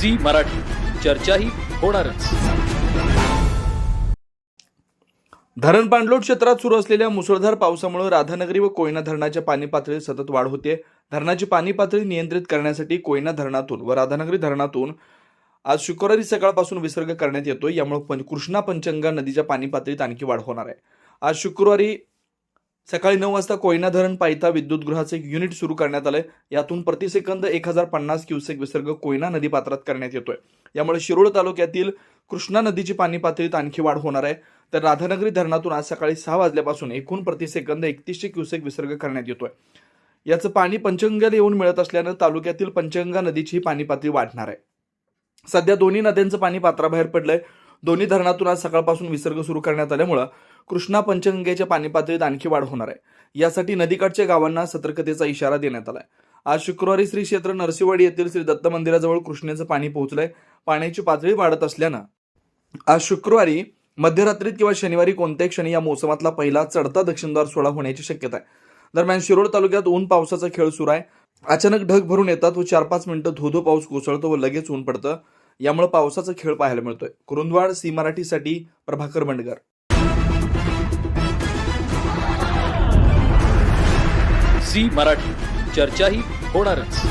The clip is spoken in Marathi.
झी मराठी. चर्चाही होणारच. धरण पाणलोट क्षेत्रात सुरू असलेल्या मुसळधार पावसामुळे राधानगरी व कोयना धरणाच्या पाणी पातळीत सतत वाढ होते. धरणाची पाणी पातळी नियंत्रित करण्यासाठी कोयना धरणातून व राधानगरी धरणातून आज शुक्रवारी सकाळपासून विसर्ग करण्यात येतोय. यामुळे पं- कृष्णा पंचंगा नदीच्या पाणी पातळीत आणखी वाढ होणार आहे. आज शुक्रवारी सकाळी नऊ वाजता कोयना धरण पायथा विद्युतगृहाचं एक युनिट सुरू करण्यात आलंय. यातून प्रतिसेकंद एक हजार पन्नास क्युसेक विसर्ग कोयना नदी पात्रात करण्यात येतोय. यामुळे शिरोळ तालुक्यातील कृष्णा नदीची पाणी पातळीत आणखी वाढ होणार आहे. तर राधानगरी धरणातून आज सकाळी सहा वाजल्यापासून एकूण प्रतिसेकंद एकतीसशे क्युसेक विसर्ग करण्यात येतोय. याचं पाणी पंचगंगाला येऊन मिळत असल्यानं तालुक्यातील पंचगंगा नदीची ही पाणी पातळी वाढणार आहे. सध्या दोन्ही नद्यांचं पाणी पात्राबाहेर पडलंय. दोन्ही धरणातून आज सकाळपासून विसर्ग सुरू करण्यात आल्यामुळं कृष्णा पंचगंगेच्या पाणीपातळीत आणखी वाढ होणार आहे. यासाठी नदीकाठच्या गावांना सतर्कतेचा इशारा देण्यात आलाय. आज शुक्रवारी श्री क्षेत्र नरसिंहवाडी येथील श्री दत्त मंदिराजवळ कृष्णेचं पाणी पोहोचलंय. पाण्याची पातळी वाढत असल्यानं आज शुक्रवारी मध्यरात्रीत किंवा शनिवारी कोणत्याही क्षणी या मोसमातला पहिला चढता दक्षिणद्वार सोहळा होण्याची शक्यता आहे. दरम्यान शिरोळ तालुक्यात ऊन पावसाचा खेळ सुरू आहे. अचानक ढग भरून येतात व चार पाच मिनिटं धोधो पाऊस कोसळतो व लगेच ऊन पडतं. यामुळे पावसाचा खेळ पाहायला मिळतोय. कुरुंदवाड सी मराठीसाठी प्रभाकर मंडगर. झी मराठी चर्चाही होणारच.